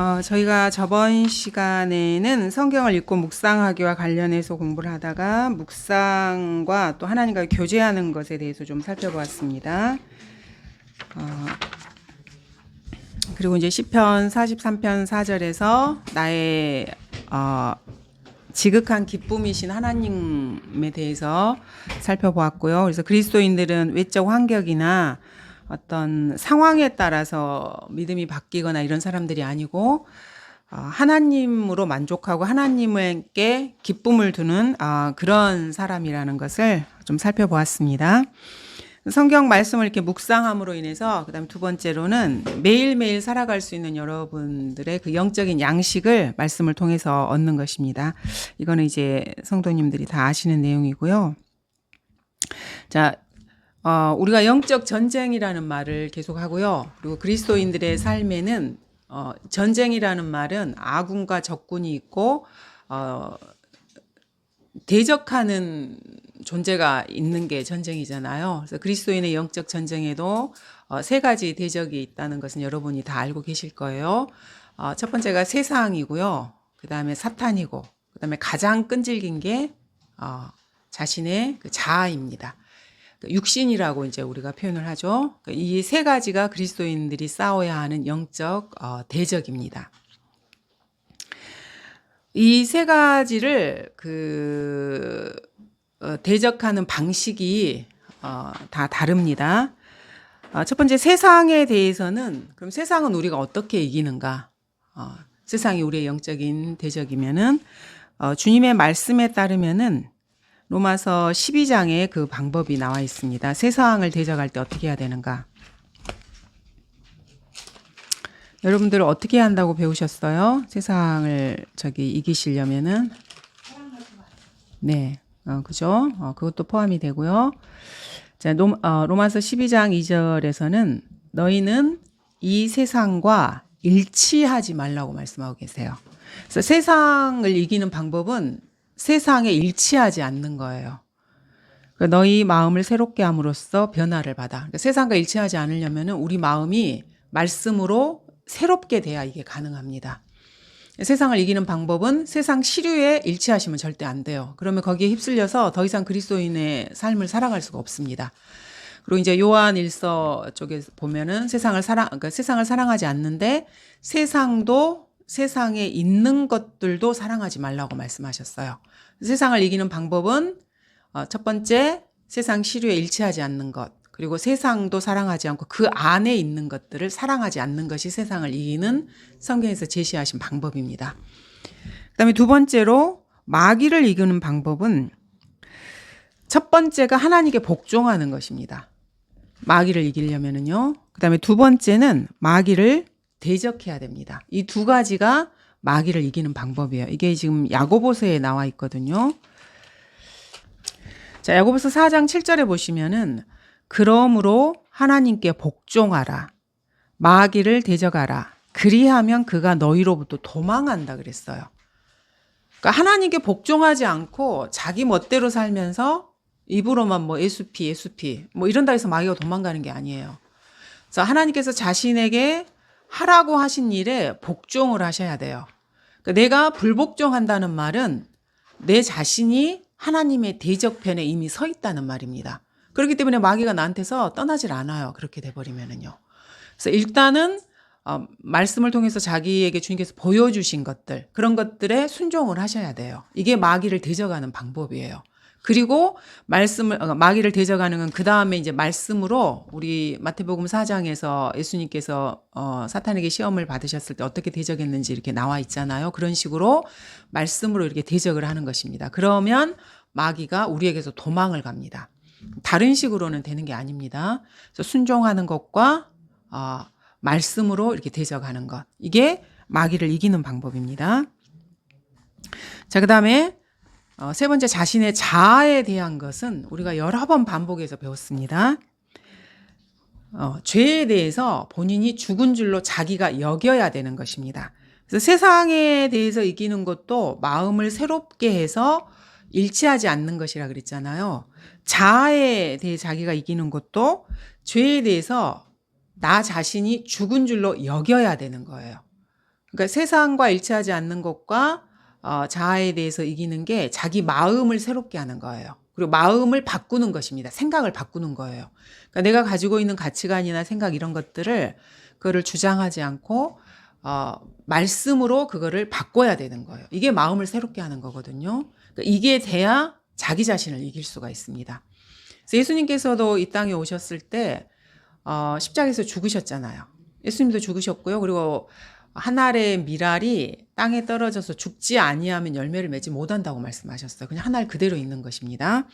어, 저희가 저번 시간에는 성경을 읽고 묵상하기와 관련해서 공부를 하다가 묵상과 또 하나님과 교제하는 것에 대해서 좀 살펴보았습니다. 어, 그리고 이제 시편 43편 4절에서 나의 어, 지극한 기쁨이신 하나님에 대해서 살펴보았고요. 그래서 그리스도인들은 외적 환경이나 어떤 상황에 따라서 믿음이 바뀌거나 이런 사람들이 아니고 어, 하나님으로 만족하고 하나님께 기쁨을 두는 어, 그런 사람이라는 것을 좀 살펴보았습니다. 성경 말씀을 이렇게 묵상함으로 인해서 그다음에 두 번째로는 매일매일 살아갈 수 있는 여러분들의 그 영적인 양식을 말씀을 통해서 얻는 것입니다. 이거는 이제 성도님들이 다 아시는 내용이고요. 자, 어, 우리가 영적 전쟁이라는 말을 계속 하고요. 그리고 그리스도인들의 삶에는 어, 전쟁이라는 말은 아군과 적군이 있고 어, 대적하는 존재가 있는 게 전쟁이잖아요. 그래서 그리스도인의 영적 전쟁에도 어, 세 가지 대적이 있다는 것은 여러분이 다 알고 계실 거예요. 어, 첫 번째가 세상이고요. 그 다음에 사탄이고, 그 다음에 가장 끈질긴 게 어, 자신의 그 자아입니다. 그 육신이라고 이제 우리가 표현을 하죠. 이 세 가지가 그리스도인들이 싸워야 하는 영적 어, 대적입니다. 이 세 가지를 그 어, 대적하는 방식이 어, 다 다릅니다. 어, 첫 번째 세상에 대해서는 그럼 세상은 우리가 어떻게 이기는가? 어, 세상이 우리의 영적인 대적이면은 어, 주님의 말씀에 따르면은 로마서 12장에 그 방법이 나와 있습니다. 세상을 대적할 때 어떻게 해야 되는가? 여러분들 어떻게 한다고 배우셨어요? 세상을 저기 이기시려면은 네, 어, 그죠? 어, 그것도 포함이 되고요. 자, 로, 어, 로마서 12장 2절에서는 너희는 이 세상과 일치하지 말라고 말씀하고 계세요. 그래서 세상을 이기는 방법은 세상에 일치하지 않는 거예요. 그러니까 너희 마음을 새롭게 함으로써 변화를 받아. 그러니까 세상과 일치하지 않으려면 우리 마음이 말씀으로 새롭게 돼야 이게 가능합니다. 세상을 이기는 방법은 세상 시류에 일치하시면 절대 안 돼요. 그러면 거기에 휩쓸려서 더 이상 그리스도인의 삶을 살아갈 수가 없습니다. 그리고 이제 요한 일서 쪽에 보면은 세상을 사랑, 그러니까 세상을 사랑하지 않는데 세상도 세상에 있는 것들도 사랑하지 말라고 말씀하셨어요. 세상을 이기는 방법은 어, 첫 번째 세상 시류에 일치하지 않는 것. 그리고 세상도 사랑하지 않고 그 안에 있는 것들을 사랑하지 않는 것이 세상을 이기는 성경에서 제시하신 방법입니다. 그다음에 두 번째로 마귀를 이기는 방법은 첫 번째가 하나님께 복종하는 것입니다. 마귀를 이기려면은요. 그다음에 두 번째는 마귀를 대적해야 됩니다. 이 두 가지가 마귀를 이기는 방법이에요. 이게 지금 야고보서에 나와 있거든요. 자, 야고보서 4장 7절에 보시면은 그러므로 하나님께 복종하라. 마귀를 대적하라. 그리하면 그가 너희로부터 도망한다 그랬어요. 그러니까 하나님께 복종하지 않고 자기 멋대로 살면서 입으로만 뭐 예수 피 예수 피 뭐 이런다 해서 마귀가 도망가는 게 아니에요. 그래서 하나님께서 자신에게 하라고 하신 일에 복종을 하셔야 돼요. 그러니까 내가 불복종한다는 말은 내 자신이 하나님의 대적편에 이미 서 있다는 말입니다. 그렇기 때문에 마귀가 나한테서 떠나질 않아요. 그렇게 돼버리면은요. 그래서 일단은 어, 말씀을 통해서 자기에게 주님께서 보여주신 것들 그런 것들에 순종을 하셔야 돼요. 이게 마귀를 대적하는 방법이에요. 그리고 말씀을 어, 마귀를 대적하는 건 그 다음에 이제 말씀으로 우리 마태복음 4장에서 예수님께서 어, 사탄에게 시험을 받으셨을 때 어떻게 대적했는지 이렇게 나와 있잖아요. 그런 식으로 말씀으로 이렇게 대적을 하는 것입니다. 그러면 마귀가 우리에게서 도망을 갑니다. 다른 식으로는 되는 게 아닙니다. 그래서 순종하는 것과 어, 말씀으로 이렇게 대적하는 것 이게 마귀를 이기는 방법입니다. 자, 그 다음에 어, 세 번째 자신의 자아에 대한 것은 우리가 여러 번 반복해서 배웠습니다. 어, 죄에 대해서 본인이 죽은 줄로 자기가 여겨야 되는 것입니다. 그래서 세상에 대해서 이기는 것도 마음을 새롭게 해서 일치하지 않는 것이라 그랬잖아요. 자아에 대해 자기가 이기는 것도 죄에 대해서 나 자신이 죽은 줄로 여겨야 되는 거예요. 그러니까 세상과 일치하지 않는 것과 어, 자아에 대해서 이기는 게 자기 마음을 새롭게 하는 거예요. 그리고 마음을 바꾸는 것입니다. 생각을 바꾸는 거예요. 그러니까 내가 가지고 있는 가치관이나 생각 이런 것들을 그거를 주장하지 않고 어, 말씀으로 그거를 바꿔야 되는 거예요. 이게 마음을 새롭게 하는 거거든요. 그러니까 이게 돼야 자기 자신을 이길 수가 있습니다. 그래서 예수님께서도 이 땅에 오셨을 때 어, 십자가에서 죽으셨잖아요. 예수님도 죽으셨고요. 그리고 한 알의 미랄이 땅에 떨어져서 죽지 아니하면 열매를 맺지 못한다고 말씀하셨어요. 그냥 한알 그대로 있는 것입니다.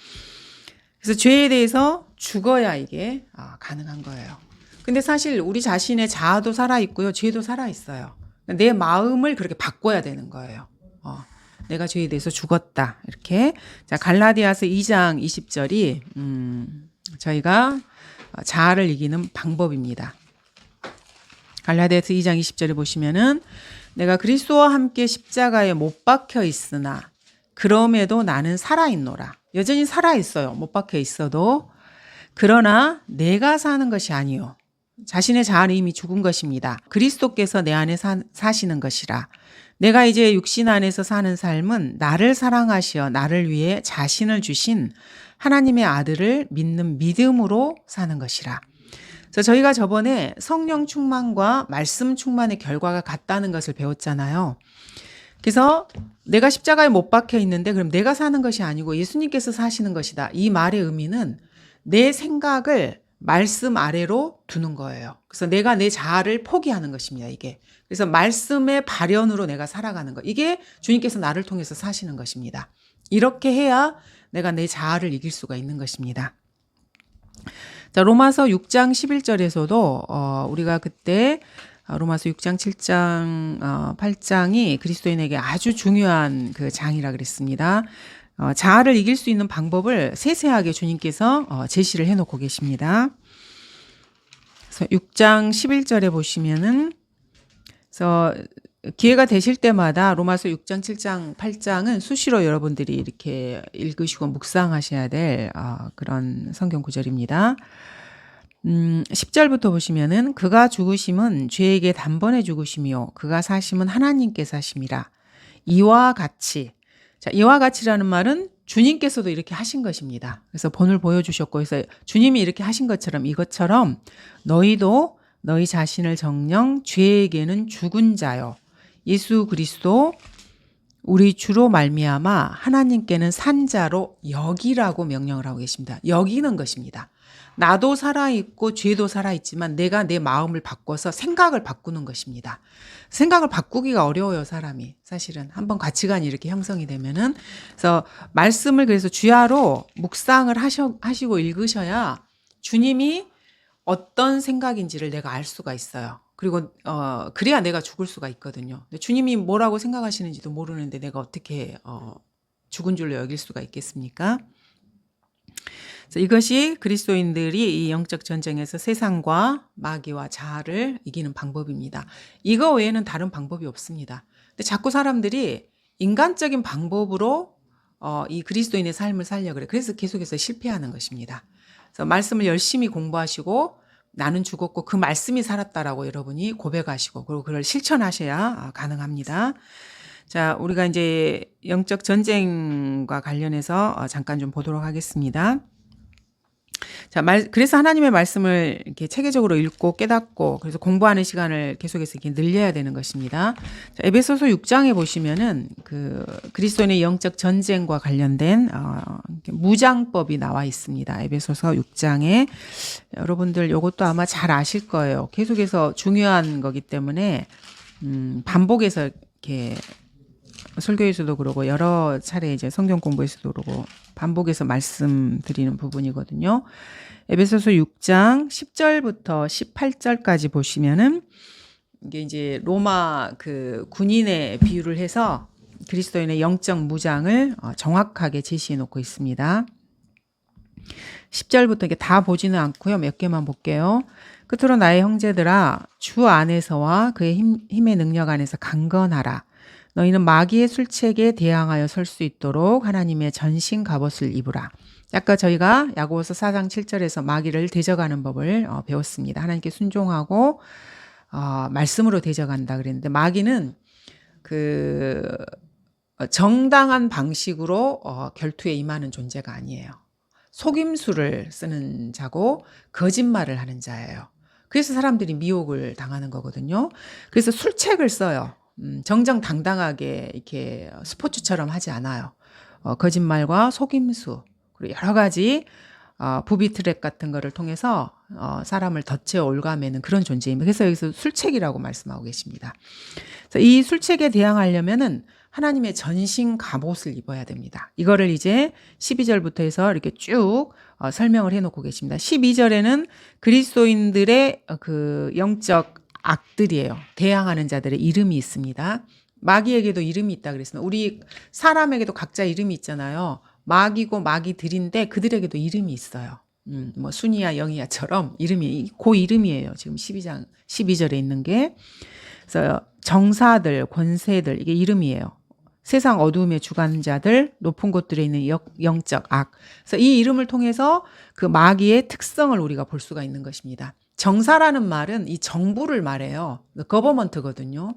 그래서 죄에 대해서 죽어야 이게 아, 가능한 거예요. 근데 사실 우리 자신의 자아도 살아 있고요, 죄도 살아 있어요. 내 마음을 그렇게 바꿔야 되는 거예요. 어, 내가 죄에 대해서 죽었다 이렇게 자 갈라디아서 2장 20절이 음, 저희가 자아를 이기는 방법입니다. 갈라디아서 2장 20절에 보시면은 내가 그리스도와 함께 십자가에 못 박혀 있으나 그럼에도 나는 살아 있노라. 여전히 살아 있어요. 못 박혀 있어도 그러나 내가 사는 것이 아니요 자신의 자아는 이미 죽은 것입니다. 그리스도께서 내 안에 사, 사시는 것이라. 내가 이제 육신 안에서 사는 삶은 나를 사랑하시어 나를 위해 자신을 주신 하나님의 아들을 믿는 믿음으로 사는 것이라. 그래서 저희가 저번에 성령 충만과 말씀 충만의 결과가 같다는 것을 배웠잖아요. 그래서 내가 십자가에 못 박혀 있는데 그럼 내가 사는 것이 아니고 예수님께서 사시는 것이다. 이 말의 의미는 내 생각을 말씀 아래로 두는 거예요. 그래서 내가 내 자아를 포기하는 것입니다, 이게. 그래서 말씀의 발현으로 내가 살아가는 것. 이게 주님께서 나를 통해서 사시는 것입니다. 이렇게 해야 내가 내 자아를 이길 수가 있는 것입니다. 자, 로마서 6장 11절에서도 어, 우리가 그때 어, 로마서 6장, 7장, 어, 8장이 그리스도인에게 아주 중요한 그 장이라 그랬습니다. 어, 자아를 이길 수 있는 방법을 세세하게 주님께서 어, 제시를 해 놓고 계십니다. 그래서 6장 11절에 보시면은 그래서 기회가 되실 때마다 로마서 6장, 7장, 8장은 수시로 여러분들이 이렇게 읽으시고 묵상하셔야 될 어, 그런 성경 구절입니다. 음, 10절부터 보시면은 그가 죽으심은 죄에게 단번에 죽으심이요 그가 사심은 하나님께 사심이라. 이와 같이 자, 이와 같이라는 말은 주님께서도 이렇게 하신 것입니다. 그래서 본을 보여주셨고, 그래서 주님이 이렇게 하신 것처럼 이것처럼 너희도 너희 자신을 정령 죄에게는 죽은 자요. 예수 그리스도 우리 주로 말미암아 하나님께는 산자로 여기라고 명령을 하고 계십니다. 여기는 것입니다. 나도 살아있고 죄도 살아있지만 내가 내 마음을 바꿔서 생각을 바꾸는 것입니다. 생각을 바꾸기가 어려워요, 사람이. 사실은. 한번 가치관이 이렇게 형성이 되면은. 그래서 말씀을 그래서 주야로 묵상을 하셔, 하시고 읽으셔야 주님이 어떤 생각인지를 내가 알 수가 있어요. 그리고 어 그래야 내가 죽을 수가 있거든요. 주님이 뭐라고 생각하시는지도 모르는데 내가 어떻게 어 죽은 줄로 여길 수가 있겠습니까? 그래서 이것이 그리스도인들이 이 영적 전쟁에서 세상과 마귀와 자아를 이기는 방법입니다. 이거 외에는 다른 방법이 없습니다. 근데 자꾸 사람들이 인간적인 방법으로 어, 이 그리스도인의 삶을 살려 그래. 그래서 계속해서 실패하는 것입니다. 그래서 말씀을 열심히 공부하시고 나는 죽었고 그 말씀이 살았다라고 여러분이 고백하시고 그리고 그걸 실천하셔야 아, 가능합니다. 자, 우리가 이제 영적 전쟁과 관련해서 어, 잠깐 좀 보도록 하겠습니다. 자, 말, 그래서 하나님의 말씀을 이렇게 체계적으로 읽고 깨닫고 그래서 공부하는 시간을 계속해서 이렇게 늘려야 되는 것입니다. 자, 에베소서 6장에 보시면은 그 그리스도인의 영적 전쟁과 관련된 어, 무장법이 나와 있습니다. 에베소서 6장에 여러분들 이것도 아마 잘 아실 거예요. 계속해서 중요한 거기 때문에 음, 반복해서 이렇게 설교에서도 그러고 여러 차례 이제 성경 공부에서도 그러고 반복해서 말씀드리는 부분이거든요. 에베소서 6장 10절부터 18절까지 보시면은 이게 이제 로마 그 군인의 비유를 해서 그리스도인의 영적 무장을 어, 정확하게 제시해 놓고 있습니다. 10절부터 이게 다 보지는 않고요. 몇 개만 볼게요. 끝으로 나의 형제들아 주 안에서와 그의 힘, 힘의 능력 안에서 강건하라. 너희는 마귀의 술책에 대항하여 설 수 있도록 하나님의 전신 갑옷을 입으라. 아까 저희가 야고보서 4장 7절에서 마귀를 대적하는 법을 어, 배웠습니다. 하나님께 순종하고 어, 말씀으로 대적한다 그랬는데 마귀는 그 어, 정당한 방식으로 어, 결투에 임하는 존재가 아니에요. 속임수를 쓰는 자고 거짓말을 하는 자예요. 그래서 사람들이 미혹을 당하는 거거든요. 그래서 술책을 써요. 음, 정정당당하게 이렇게 스포츠처럼 하지 않아요. 어, 거짓말과 속임수 그리고 여러 가지 어, 부비 트랩 같은 거를 통해서 어, 사람을 덫에 올가매는 그런 존재입니다. 그래서 여기서 술책이라고 말씀하고 계십니다. 그래서 이 술책에 대항하려면은 하나님의 전신 갑옷을 입어야 됩니다. 이거를 이제 12절부터 해서 이렇게 쭉 어, 설명을 해놓고 계십니다. 12절에는 그리스도인들의 어, 그 영적 악들이에요. 대항하는 자들의 이름이 있습니다. 마귀에게도 이름이 있다 그랬습니다. 우리 사람에게도 각자 이름이 있잖아요. 마귀고 마귀들인데 그들에게도 이름이 있어요. 음, 뭐 순이야 영이야처럼 이름이 그 이름이에요. 지금 12장 12절에 있는 게 그래서 정사들, 권세들 이게 이름이에요. 세상 어두움의 주관자들, 높은 곳들에 있는 영적 악. 그래서 이 이름을 통해서 그 마귀의 특성을 우리가 볼 수가 있는 것입니다. 정사라는 말은 이 정부를 말해요. 거버먼트거든요.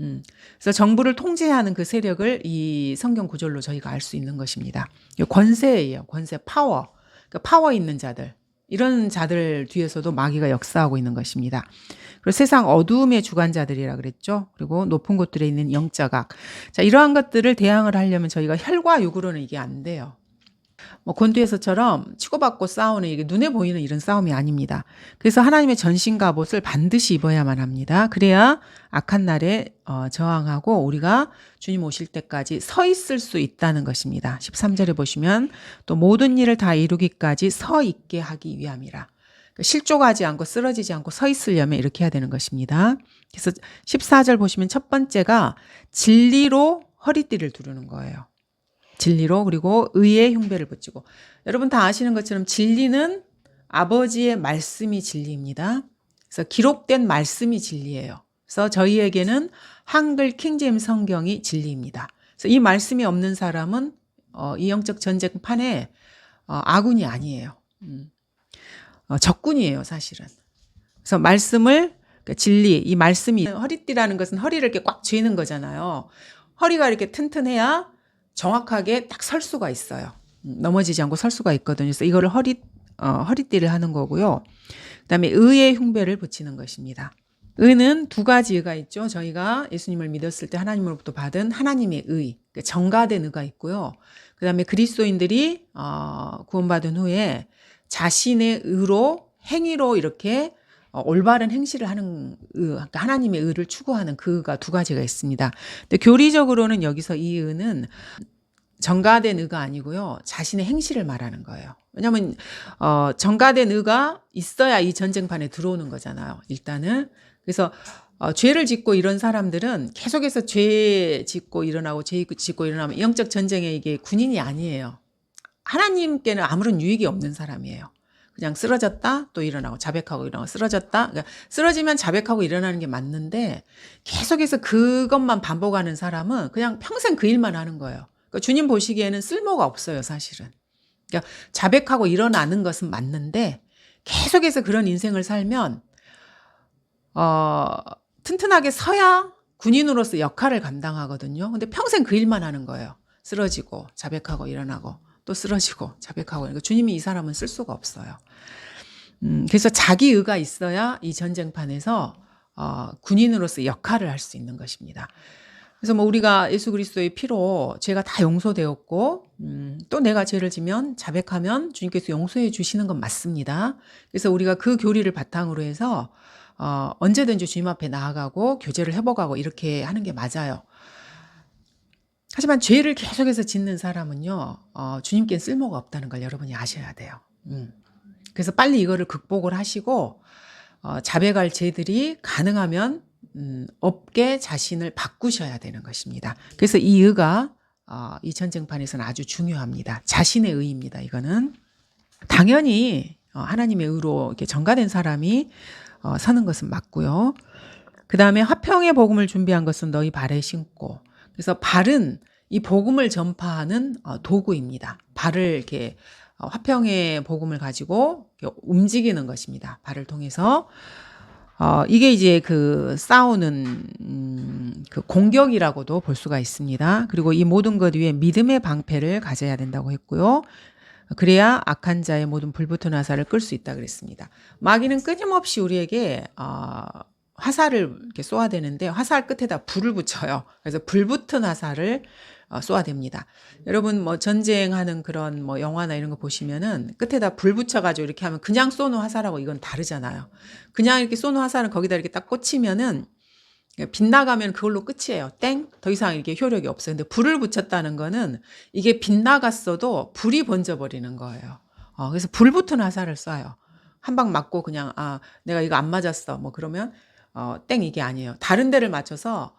음. 그래서 정부를 통제하는 그 세력을 이 성경 구절로 저희가 알 수 있는 것입니다. 권세예요. 권세, 파워. 그 파워 있는 자들. 이런 자들 뒤에서도 마귀가 역사하고 있는 것입니다. 그리고 세상 어두움의 주관자들이라 그랬죠. 그리고 높은 곳들에 있는 영자각. 자, 이러한 것들을 대항을 하려면 저희가 혈과 육으로는 이게 안 돼요. 뭐 권두에서처럼 치고받고 싸우는 이게 눈에 보이는 이런 싸움이 아닙니다. 그래서 하나님의 전신 갑옷을 반드시 입어야만 합니다. 그래야 악한 날에 어, 저항하고 우리가 주님 오실 때까지 서 있을 수 있다는 것입니다. 13절에 보시면 또 모든 일을 다 이루기까지 서 있게 하기 위함이라. 그러니까 실족하지 않고 쓰러지지 않고 서 있으려면 이렇게 해야 되는 것입니다. 그래서 14절 보시면 첫 번째가 진리로 허리띠를 두르는 거예요. 진리로 그리고 의의 흉배를 붙이고 여러분 다 아시는 것처럼 진리는 아버지의 말씀이 진리입니다. 그래서 기록된 말씀이 진리예요. 그래서 저희에게는 한글 킹제임 성경이 진리입니다. 그래서 이 말씀이 없는 사람은 어, 이 영적 전쟁판에 어, 아군이 아니에요. 음. 어, 적군이에요, 사실은. 그래서 말씀을 그러니까 진리, 이 말씀이 허리띠라는 것은 허리를 이렇게 꽉 쥐는 거잖아요. 허리가 이렇게 튼튼해야 정확하게 딱 설 수가 있어요. 음, 넘어지지 않고 설 수가 있거든요. 그래서 이거를 허리 어, 허리띠를 하는 거고요. 그다음에 의의 흉배를 붙이는 것입니다. 의는 두 가지 의가 있죠. 저희가 예수님을 믿었을 때 하나님으로부터 받은 하나님의 의, 그러니까 정가된 의가 있고요. 그다음에 그리스도인들이 어, 구원받은 후에 자신의 의로 행위로 이렇게 어, 올바른 행실을 하는 의, 그러니까 하나님의 의를 추구하는 그 의가 두 가지가 있습니다. 근데 교리적으로는 여기서 이 의는 정가된 의가 아니고요. 자신의 행실을 말하는 거예요. 왜냐하면 어, 정가된 의가 있어야 이 전쟁판에 들어오는 거잖아요. 일단은 그래서 어, 죄를 짓고 이런 사람들은 계속해서 죄 짓고 일어나고 죄 짓고 일어나면 영적 전쟁에 이게 군인이 아니에요. 하나님께는 아무런 유익이 없는 사람이에요. 그냥 쓰러졌다 또 일어나고 자백하고 일어나고 쓰러졌다 그러니까 쓰러지면 자백하고 일어나는 게 맞는데 계속해서 그것만 반복하는 사람은 그냥 평생 그 일만 하는 거예요. 그러니까 주님 보시기에는 쓸모가 없어요 사실은. 그러니까 자백하고 일어나는 것은 맞는데 계속해서 그런 인생을 살면 어, 튼튼하게 서야 군인으로서 역할을 감당하거든요. 근데 평생 그 일만 하는 거예요. 쓰러지고 자백하고 일어나고 또 쓰러지고 자백하고 그러니까 주님이 이 사람은 쓸 수가 없어요. 음, 그래서 자기 의가 있어야 이 전쟁판에서 어, 군인으로서 역할을 할 수 있는 것입니다. 그래서 뭐 우리가 예수 그리스도의 피로 죄가 다 용서되었고 음, 또 내가 죄를 지면 자백하면 주님께서 용서해 주시는 건 맞습니다. 그래서 우리가 그 교리를 바탕으로 해서 어, 언제든지 주님 앞에 나아가고 교제를 회복하고 이렇게 하는 게 맞아요. 하지만 죄를 계속해서 짓는 사람은요, 어, 주님께 쓸모가 없다는 걸 여러분이 아셔야 돼요. 음. 그래서 빨리 이거를 극복을 하시고, 어, 자백할 죄들이 가능하면, 음, 없게 자신을 바꾸셔야 되는 것입니다. 그래서 이 의가, 어, 이 전쟁판에서는 아주 중요합니다. 자신의 의입니다, 이거는. 당연히, 어, 하나님의 의로 이렇게 전가된 사람이, 어, 서는 것은 맞고요. 그 다음에 화평의 복음을 준비한 것은 너희 발에 신고, 그래서 발은 이 복음을 전파하는 어, 도구입니다. 발을 이렇게 어, 화평의 복음을 가지고 움직이는 것입니다. 발을 통해서 어, 이게 이제 그 싸우는 음, 그 공격이라고도 볼 수가 있습니다. 그리고 이 모든 것 위에 믿음의 방패를 가져야 된다고 했고요. 그래야 악한 자의 모든 불붙은 화살을 끌 수 있다 그랬습니다. 마귀는 끊임없이 우리에게 어, 화살을 이렇게 쏘아 되는데 화살 끝에다 불을 붙여요. 그래서 불 붙은 화살을 어, 쏘아댑니다. 여러분 뭐 전쟁하는 그런 뭐 영화나 이런 거 보시면은 끝에다 불 붙여가지고 이렇게 하면 그냥 쏘는 화살하고 이건 다르잖아요. 그냥 이렇게 쏘는 화살은 거기다 이렇게 딱 꽂히면은 빗나가면 그걸로 끝이에요. 땡. 더 이상 이게 효력이 없어요. 근데 불을 붙였다는 거는 이게 빗나갔어도 불이 번져버리는 거예요. 어, 그래서 불 붙은 화살을 쏴요. 한 방 맞고 그냥 아 내가 이거 안 맞았어. 뭐 그러면 어, 땡 이게 아니에요. 다른 데를 맞춰서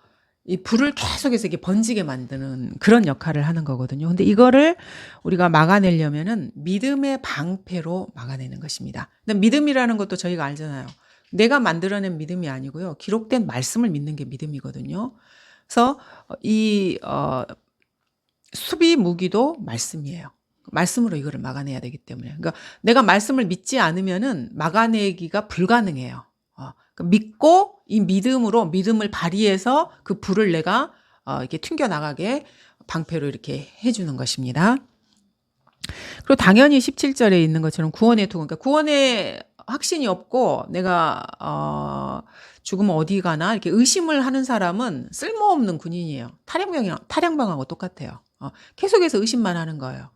이 불을 계속해서 이렇게 번지게 만드는 그런 역할을 하는 거거든요. 근데 이거를 우리가 막아내려면은 믿음의 방패로 막아내는 것입니다. 근데 믿음이라는 것도 저희가 알잖아요. 내가 만들어낸 믿음이 아니고요. 기록된 말씀을 믿는 게 믿음이거든요. 그래서 이 어, 수비 무기도 말씀이에요. 말씀으로 이거를 막아내야 되기 때문에. 그러니까 내가 말씀을 믿지 않으면은 막아내기가 불가능해요. 어, 믿고 이 믿음으로 믿음을 발휘해서 그 불을 내가 어, 이렇게 튕겨 나가게 방패로 이렇게 해주는 것입니다. 그리고 당연히 17절에 있는 것처럼 구원의 투구, 그러니까 구원의 확신이 없고 내가 어, 죽으면 어디 가나 이렇게 의심을 하는 사람은 쓸모없는 군인이에요. 탈영병이랑 탈영병하고 똑같아요. 어, 계속해서 의심만 하는 거예요.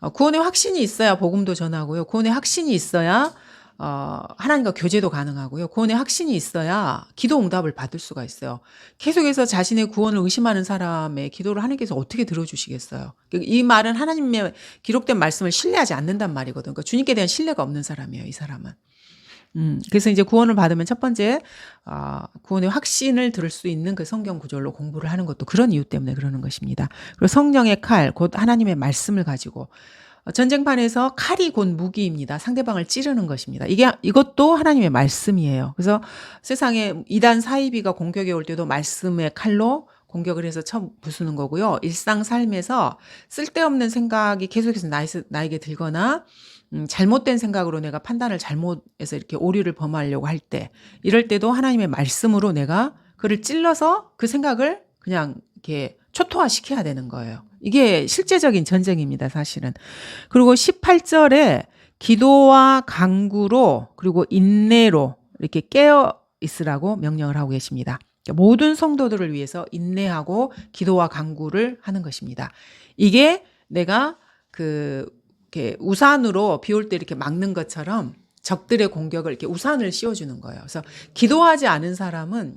어, 구원의 확신이 있어야 복음도 전하고요. 구원의 확신이 있어야 어, 하나님과 교제도 가능하고요. 구원의 확신이 있어야 기도 응답을 받을 수가 있어요. 계속해서 자신의 구원을 의심하는 사람의 기도를 하나님께서 어떻게 들어주시겠어요? 이 말은 하나님의 기록된 말씀을 신뢰하지 않는단 말이거든요. 그러니까 주님께 대한 신뢰가 없는 사람이에요. 이 사람은. 음, 그래서 이제 구원을 받으면 첫 번째, 어, 구원의 확신을 들을 수 있는 그 성경 구절로 공부를 하는 것도 그런 이유 때문에 그러는 것입니다. 그리고 성령의 칼, 곧 하나님의 말씀을 가지고 전쟁판에서 칼이 곧 무기입니다. 상대방을 찌르는 것입니다. 이게 이것도 하나님의 말씀이에요. 그래서 세상에 이단 사이비가 공격에 올 때도 말씀의 칼로 공격을 해서 처음 부수는 거고요. 일상 삶에서 쓸데없는 생각이 계속해서 나에게 들거나 음, 잘못된 생각으로 내가 판단을 잘못해서 이렇게 오류를 범하려고 할 때, 이럴 때도 하나님의 말씀으로 내가 그를 찔러서 그 생각을 그냥 이렇게 초토화시켜야 되는 거예요. 이게 실제적인 전쟁입니다, 사실은. 그리고 18절에 기도와 강구로 그리고 인내로 이렇게 깨어 있으라고 명령을 하고 계십니다. 그러니까 모든 성도들을 위해서 인내하고 기도와 강구를 하는 것입니다. 이게 내가 그 이렇게 우산으로 비 올 때 이렇게 막는 것처럼 적들의 공격을 이렇게 우산을 씌워주는 거예요. 그래서 기도하지 않은 사람은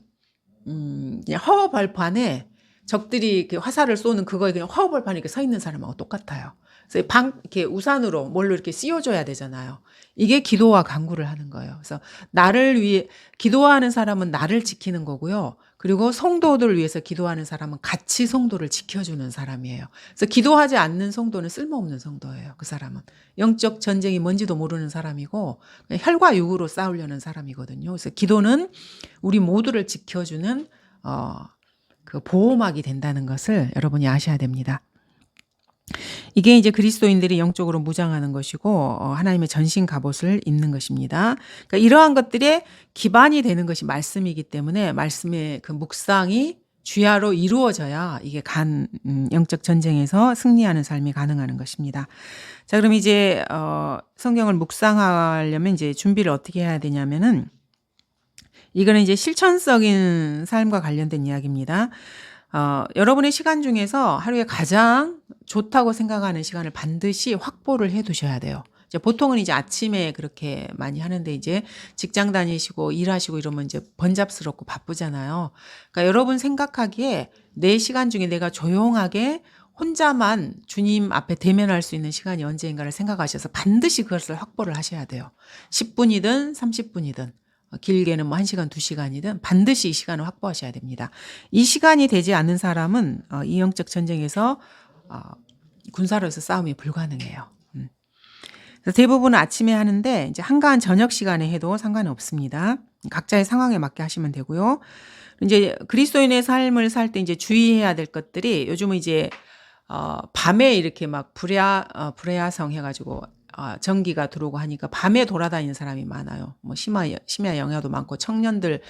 음, 그냥 허허벌판에 적들이 화살을 쏘는 그거에 그냥 허허벌판에 이렇게 서 있는 사람하고 똑같아요. 그래서 방 이렇게 우산으로 뭘로 이렇게 씌워줘야 되잖아요. 이게 기도와 강구를 하는 거예요. 그래서 나를 위해 기도하는 사람은 나를 지키는 거고요. 그리고 성도들을 위해서 기도하는 사람은 같이 성도를 지켜주는 사람이에요. 그래서 기도하지 않는 성도는 쓸모없는 성도예요. 그 사람은 영적 전쟁이 뭔지도 모르는 사람이고 혈과 육으로 싸우려는 사람이거든요. 그래서 기도는 우리 모두를 지켜주는 어, 그 보호막이 된다는 것을 여러분이 아셔야 됩니다. 이게 이제 그리스도인들이 영적으로 무장하는 것이고 어, 하나님의 전신 갑옷을 입는 것입니다. 그러니까 이러한 것들의 기반이 되는 것이 말씀이기 때문에 말씀의 그 묵상이 주야로 이루어져야 이게 간 음, 영적 전쟁에서 승리하는 삶이 가능한 것입니다. 자, 그럼 이제 어 성경을 묵상하려면 이제 준비를 어떻게 해야 되냐면은 이거는 이제 실천적인 삶과 관련된 이야기입니다. 어, 여러분의 시간 중에서 하루에 가장 좋다고 생각하는 시간을 반드시 확보를 해 두셔야 돼요. 이제 보통은 이제 아침에 그렇게 많이 하는데 이제 직장 다니시고 일하시고 이러면 이제 번잡스럽고 바쁘잖아요. 그러니까 여러분 생각하기에 내 시간 중에 내가 조용하게 혼자만 주님 앞에 대면할 수 있는 시간이 언제인가를 생각하셔서 반드시 그것을 확보를 하셔야 돼요. 10분이든 30분이든. 길게는 뭐 1시간, 2시간이든 반드시 이 시간을 확보하셔야 됩니다. 이 시간이 되지 않는 사람은 어, 이 영적 전쟁에서 어, 군사로서 싸움이 불가능해요. 음. 대부분은 아침에 하는데 이제 한가한 저녁 시간에 해도 상관은 없습니다. 각자의 상황에 맞게 하시면 되고요. 이제 그리스도인의 삶을 살 때 이제 주의해야 될 것들이 요즘은 이제 어, 밤에 이렇게 막 불야 어, 불야성 해가지고 아, 전기가 들어오고 하니까 밤에 돌아다니는 사람이 많아요. 뭐 심야 심야 영야도 많고 청년들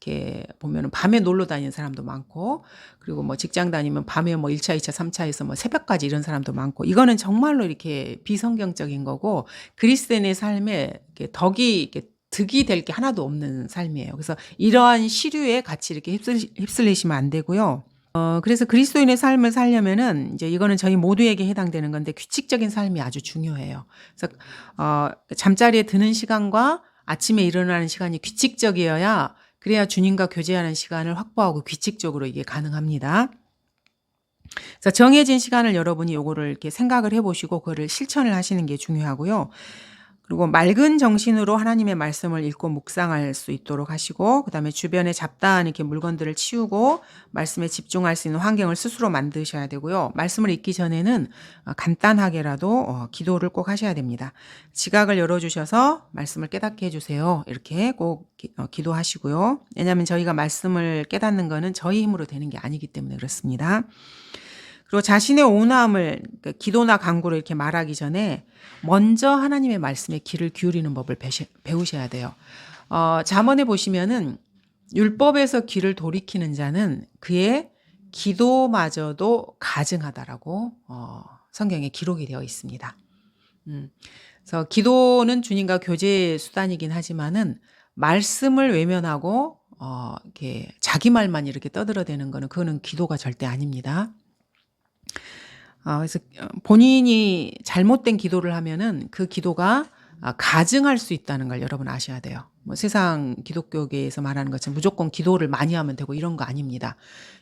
이렇게 보면은 밤에 놀러 다니는 사람도 많고 그리고 뭐 직장 다니면 밤에 뭐 1차, 2차, 3차에서 뭐 새벽까지 이런 사람도 많고 이거는 정말로 이렇게 비성경적인 거고 그리스도인의 삶에 이렇게 덕이 이렇게 득이 될 게 하나도 없는 삶이에요. 그래서 이러한 시류에 같이 이렇게 휩쓸, 휩쓸리시면 안 되고요. 어, 그래서 그리스도인의 삶을 살려면은 이제 이거는 저희 모두에게 해당되는 건데 규칙적인 삶이 아주 중요해요. 그래서 어, 잠자리에 드는 시간과 아침에 일어나는 시간이 규칙적이어야 그래야 주님과 교제하는 시간을 확보하고 규칙적으로 이게 가능합니다. 그래서 정해진 시간을 여러분이 요거를 이렇게 생각을 해보시고 그거를 실천을 하시는 게 중요하고요. 그리고 맑은 정신으로 하나님의 말씀을 읽고 묵상할 수 있도록 하시고 그다음에 주변에 잡다한 이렇게 물건들을 치우고 말씀에 집중할 수 있는 환경을 스스로 만드셔야 되고요. 말씀을 읽기 전에는 어, 간단하게라도 어, 기도를 꼭 하셔야 됩니다. 지각을 열어 주셔서 말씀을 깨닫게 해 주세요. 이렇게 꼭 기, 어, 기도하시고요. 왜냐하면 저희가 말씀을 깨닫는 거는 저희 힘으로 되는 게 아니기 때문에 그렇습니다. 그리고 자신의 온화함을 그러니까 기도나 강구로 이렇게 말하기 전에 먼저 하나님의 말씀에 귀를 기울이는 법을 배시, 배우셔야 돼요. 어, 잠언에 보시면은 율법에서 귀를 돌이키는 자는 그의 기도마저도 가증하다라고 어, 성경에 기록이 되어 있습니다. 음, 그래서 기도는 주님과 교제의 수단이긴 하지만은 말씀을 외면하고 어, 이렇게 자기 말만 이렇게 떠들어대는 거는 그거는 기도가 절대 아닙니다. 아, 그래서 본인이 잘못된 기도를 하면은 그 기도가 아, 가증할 수 있다는 걸 여러분 아셔야 돼요. 뭐 세상 기독교계에서 말하는 것처럼 무조건 기도를 많이 하면 되고 이런 거 아닙니다.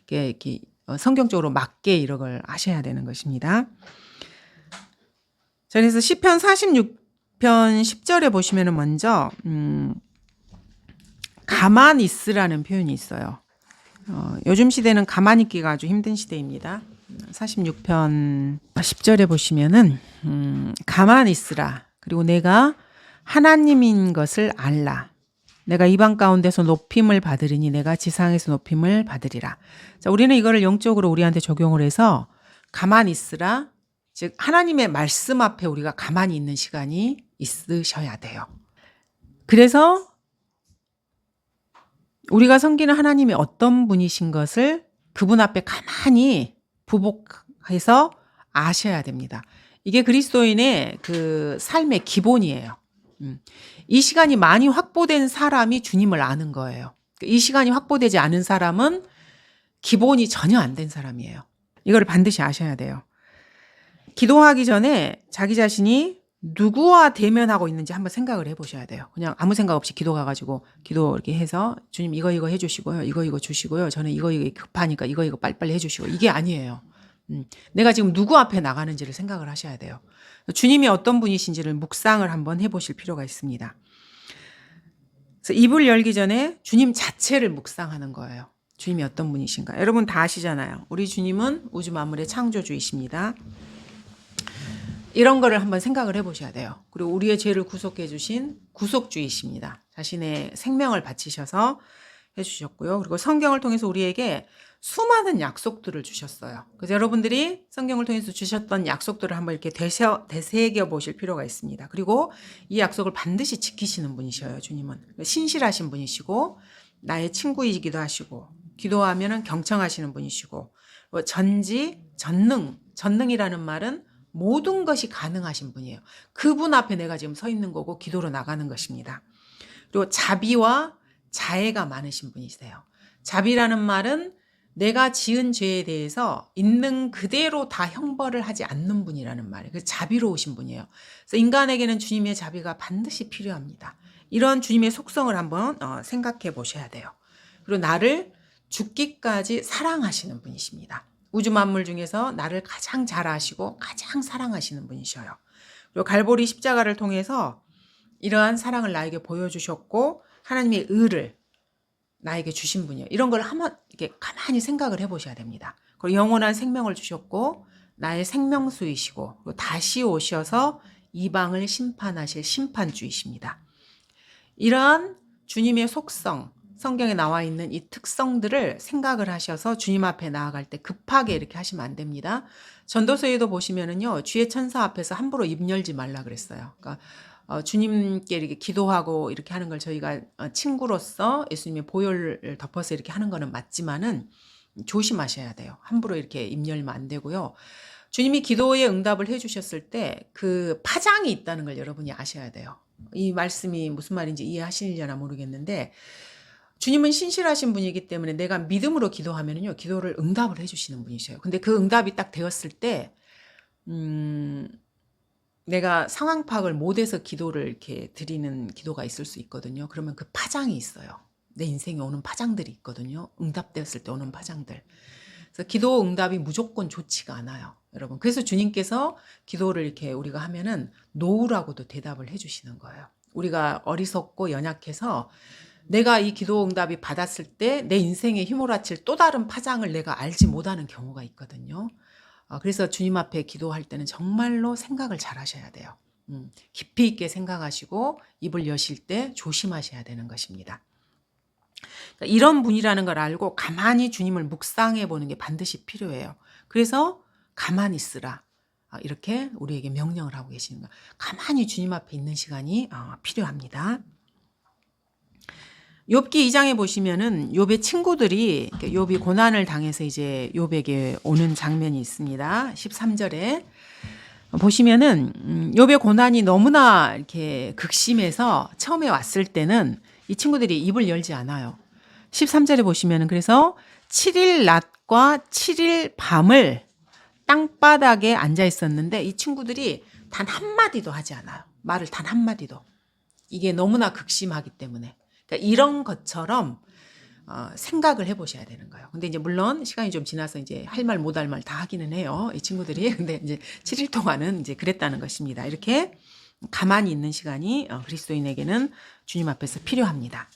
이게 이렇게 어, 성경적으로 맞게 이런 걸 아셔야 되는 것입니다. 자, 그래서 시편 46편 10절에 보시면은 먼저 음, 가만 있으라는 표현이 있어요. 어, 요즘 시대는 가만히 있기가 아주 힘든 시대입니다. 46편 10절에 보시면은 음, 가만히 있으라. 그리고 내가 하나님인 것을 알라. 내가 이방 가운데서 높임을 받으리니 내가 지상에서 높임을 받으리라. 자, 우리는 이거를 영적으로 우리한테 적용을 해서 가만히 있으라. 즉 하나님의 말씀 앞에 우리가 가만히 있는 시간이 있으셔야 돼요. 그래서 우리가 섬기는 하나님이 어떤 분이신 것을 그분 앞에 가만히 부복해서 아셔야 됩니다. 이게 그리스도인의 그 삶의 기본이에요. 음. 이 시간이 많이 확보된 사람이 주님을 아는 거예요. 이 시간이 확보되지 않은 사람은 기본이 전혀 안 된 사람이에요. 이걸 반드시 아셔야 돼요. 기도하기 전에 자기 자신이 누구와 대면하고 있는지 한번 생각을 해보셔야 돼요. 그냥 아무 생각 없이 기도 가가지고 기도 이렇게 해서 주님 이거 이거 해주시고요. 이거 이거 주시고요. 저는 이거 이거 급하니까 이거 이거 빨리빨리 해주시고 이게 아니에요. 음, 내가 지금 누구 앞에 나가는지를 생각을 하셔야 돼요. 주님이 어떤 분이신지를 묵상을 한번 해보실 필요가 있습니다. 그래서 입을 열기 전에 주님 자체를 묵상하는 거예요. 주님이 어떤 분이신가. 여러분 다 아시잖아요. 우리 주님은 우주 만물의 창조주이십니다. 이런 거를 한번 생각을 해보셔야 돼요. 그리고 우리의 죄를 구속해 주신 구속주이십니다. 자신의 생명을 바치셔서 해주셨고요. 그리고 성경을 통해서 우리에게 수많은 약속들을 주셨어요. 그래서 여러분들이 성경을 통해서 주셨던 약속들을 한번 이렇게 되새, 되새겨 보실 필요가 있습니다. 그리고 이 약속을 반드시 지키시는 분이셔요, 주님은. 신실하신 분이시고, 나의 친구이기도 하시고, 기도하면은 경청하시는 분이시고, 전지, 전능, 전능이라는 말은 모든 것이 가능하신 분이에요. 그분 앞에 내가 지금 서 있는 거고 기도로 나가는 것입니다. 그리고 자비와 자애가 많으신 분이세요. 자비라는 말은 내가 지은 죄에 대해서 있는 그대로 다 형벌을 하지 않는 분이라는 말이에요. 그래서 자비로우신 분이에요. 그래서 인간에게는 주님의 자비가 반드시 필요합니다. 이런 주님의 속성을 한번 어, 생각해 보셔야 돼요. 그리고 나를 죽기까지 사랑하시는 분이십니다. 우주 만물 중에서 나를 가장 잘 아시고 가장 사랑하시는 분이셔요. 그리고 갈보리 십자가를 통해서 이러한 사랑을 나에게 보여주셨고 하나님의 의를 나에게 주신 분이에요. 이런 걸 한번 이렇게 가만히 생각을 해보셔야 됩니다. 그리고 영원한 생명을 주셨고 나의 생명수이시고 다시 오셔서 이방을 심판하실 심판주이십니다. 이러한 주님의 속성 성경에 나와 있는 이 특성들을 생각을 하셔서 주님 앞에 나아갈 때 급하게 이렇게 하시면 안 됩니다. 전도서에도 보시면은요, 주의 천사 앞에서 함부로 입 열지 말라 그랬어요. 그러니까 어, 주님께 이렇게 기도하고 이렇게 하는 걸 저희가 어, 친구로서 예수님의 보혈을 덮어서 이렇게 하는 거는 맞지만은 조심하셔야 돼요. 함부로 이렇게 입 열면 안 되고요. 주님이 기도에 응답을 해주셨을 때 그 파장이 있다는 걸 여러분이 아셔야 돼요. 이 말씀이 무슨 말인지 이해하시려나 모르겠는데 주님은 신실하신 분이기 때문에 내가 믿음으로 기도하면요 기도를 응답을 해주시는 분이셔요. 근데 그 응답이 딱 되었을 때 음, 내가 상황 파악을 못해서 기도를 이렇게 드리는 기도가 있을 수 있거든요. 그러면 그 파장이 있어요. 내 인생에 오는 파장들이 있거든요. 응답되었을 때 오는 파장들. 그래서 기도 응답이 무조건 좋지가 않아요. 여러분. 그래서 주님께서 기도를 이렇게 우리가 하면은 노우라고도 대답을 해주시는 거예요. 우리가 어리석고 연약해서 내가 이 기도 응답이 받았을 때 내 인생에 휘몰아칠 또 다른 파장을 내가 알지 못하는 경우가 있거든요. 어, 그래서 주님 앞에 기도할 때는 정말로 생각을 잘 하셔야 돼요. 음, 깊이 있게 생각하시고 입을 여실 때 조심하셔야 되는 것입니다. 그러니까 이런 분이라는 걸 알고 가만히 주님을 묵상해 보는 게 반드시 필요해요. 그래서 가만히 있으라. 아, 이렇게 우리에게 명령을 하고 계시는 거예요. 가만히 주님 앞에 있는 시간이 어, 필요합니다. 욥기 2장에 보시면은 욥의 친구들이 욥이 고난을 당해서 이제 욥에게 오는 장면이 있습니다. 13절에 보시면은 음, 욥의 고난이 너무나 이렇게 극심해서 처음에 왔을 때는 이 친구들이 입을 열지 않아요. 13절에 보시면은 그래서 7일 낮과 7일 밤을 땅바닥에 앉아 있었는데 이 친구들이 단 한마디도 하지 않아요. 말을 단 한마디도. 이게 너무나 극심하기 때문에. 그러니까 이런 것처럼 어, 생각을 해보셔야 되는 거예요. 근데 이제 물론 시간이 좀 지나서 이제 할 말 못 할 말 다 하기는 해요. 이 친구들이. 근데 이제 7일 동안은 이제 그랬다는 것입니다. 이렇게 가만히 있는 시간이 어, 그리스도인에게는 주님 앞에서 필요합니다.